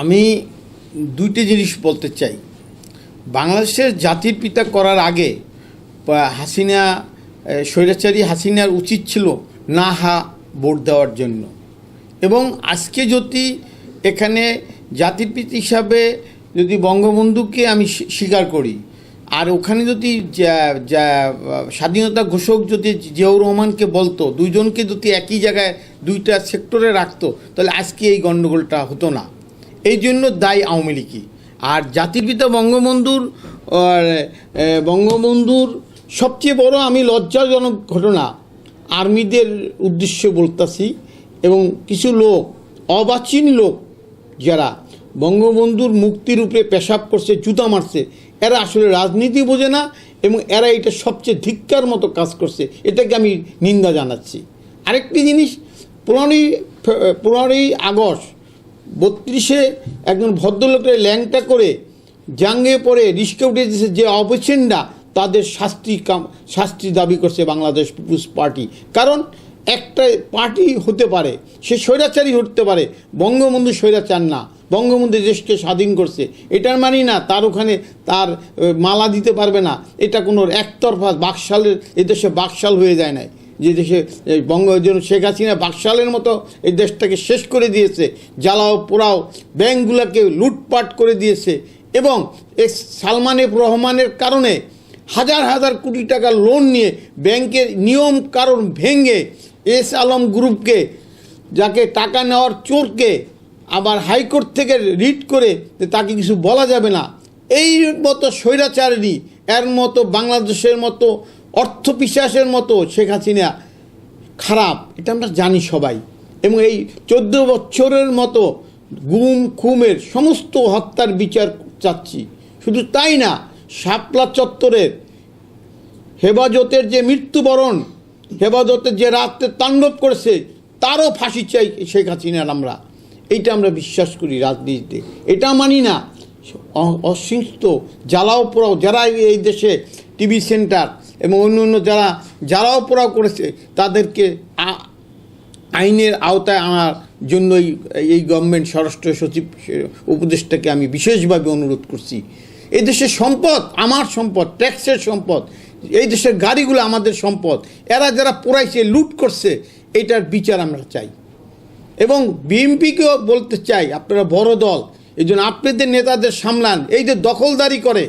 আমি দুইটি জিনিস বলতে চাই। বাংলাদেশের জাতির পিতা করার আগে হাসিনা স্বৈরাচারী হাসিনার উচিত ছিল না হা ভোট দেওয়ার জন্য। এবং আজকে যদি এখানে জাতির পিতা হিসাবে যদি বঙ্গবন্ধুকে আমি স্বীকার করি, আর ওখানে যদি স্বাধীনতা ঘোষক যদি জিয়াউর রহমানকে বলতো, দুইজনকে যদি একই জায়গায় দুইটা সেক্টরে রাখতো, তাহলে আজকে এই গণ্ডগোলটা হতো না। এই জন্য দায়ী আওয়ামী লীগই। আর জাতির পিতা বঙ্গবন্ধুর বঙ্গবন্ধুর সবচেয়ে বড় আমি লজ্জাজনক ঘটনা, আর্মিদের উদ্দেশ্যে বলতাছি এবং কিছু লোক, অবাচীন লোক যারা বঙ্গবন্ধুর মুক্তির উপরে পেশাব করছে, জুতা মারছে, এরা আসলে রাজনীতি বোঝে না এবং এরা এটা সবচেয়ে ধিক্কার মতো কাজ করছে, এটাকে আমি নিন্দা জানাচ্ছি। আরেকটি জিনিস পনেরোই পনেরোই আগস্ট বত্রিশে একজন ভদ্রলোকের ল্যাংটা করে জাঙ্গে পড়ে রিস্কে উঠে দিয়েছে যে অপছেন্ডা তাদের শাস্তি কাম, শাস্তি দাবি করছে বাংলাদেশ পিপুলস পার্টি। কারণ একটা পার্টি হতে পারে, সে স্বৈরাচারী হতে পারে, বঙ্গবন্ধু স্বৈরাচার না, বঙ্গবন্ধু দেশকে স্বাধীন করছে। এটার মানি না, তার ওখানে তার মালা দিতে পারবে না। এটা কোনো একতরফা বাকশালের, এদেশে বাকশাল হয়ে যায় নাই। যে দেশে বঙ্গ শেখ হাসিনা বাকশালের মতো এই দেশটাকে শেষ করে দিয়েছে, জ্বালাও, পোড়াও, ব্যাংকগুলোকে লুটপাট করে দিয়েছে এবং এ সালমান এফ রহমানের কারণে হাজার হাজার কোটি টাকা লোন নিয়ে ব্যাংকের নিয়ম কারণ ভেঙে এস আলম গ্রুপকে, যাকে টাকা নেওয়ার চোরকে আবার হাইকোর্ট থেকে রিট করে তাকে কিছু বলা যাবে না। এই মতো স্বৈরাচারিণী, এর মতো বাংলাদেশের মতো অর্থ পিশাসের মতো শেখ হাসিনা খারাপ, এটা আমরা জানি সবাই। এবং এই চোদ্দ বছরের মতো গুম, খুমের সমস্ত হত্যার বিচার চাচ্ছি। শুধু তাই না, শাপলা চত্বরের হেফাজতের যে মৃত্যুবরণ, হেফাজতের যে রাত্রে তাণ্ডব করেছে, তারও ফাঁসি চাই শেখ হাসিনার আমরা। এইটা আমরা বিশ্বাস করি রাজনীতিতে। এটা মানি না অ- অশিষ্ট জ্বালাও পোড়াও, যারা এই দেশে টিভি সেন্টার এবং অন্য অন্য যারা জ্বালাও পোড়াও করেছে, তাদেরকে আইনের আওতায় আনার জন্যই এই গভর্নমেন্ট স্বরাষ্ট্র সচিব, উপদেষ্টাকে আমি বিশেষভাবে অনুরোধ করছি। এই দেশের সম্পদ, আমার সম্পদ, ট্যাক্সের সম্পদ, এই দেশের গাড়িগুলো আমাদের সম্পদ, এরা যারা পোড়াইছে, লুট করছে, এটার বিচার আমরা চাই। এবং বিএনপিকেও বলতে চাই, আপনারা বড় দল, এই জন্য আপনাদের নেতাদের সামলান, এই যে দখলদারি করে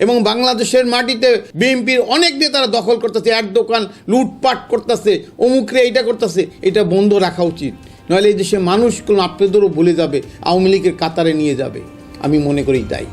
এবং বাংলাদেশের মাটিতে বিএনপির অনেক নেতারা দখল করতেছে, এক দোকান লুটপাট করতেছে অমুকরে এইটা করতেছে, এটা বন্ধ রাখা উচিত। নইলে এই দেশের কোনো আপনাদেরও ভুলে যাবে, আওয়ামী লীগের কাতারে নিয়ে যাবে। আমি মনে করি তাই।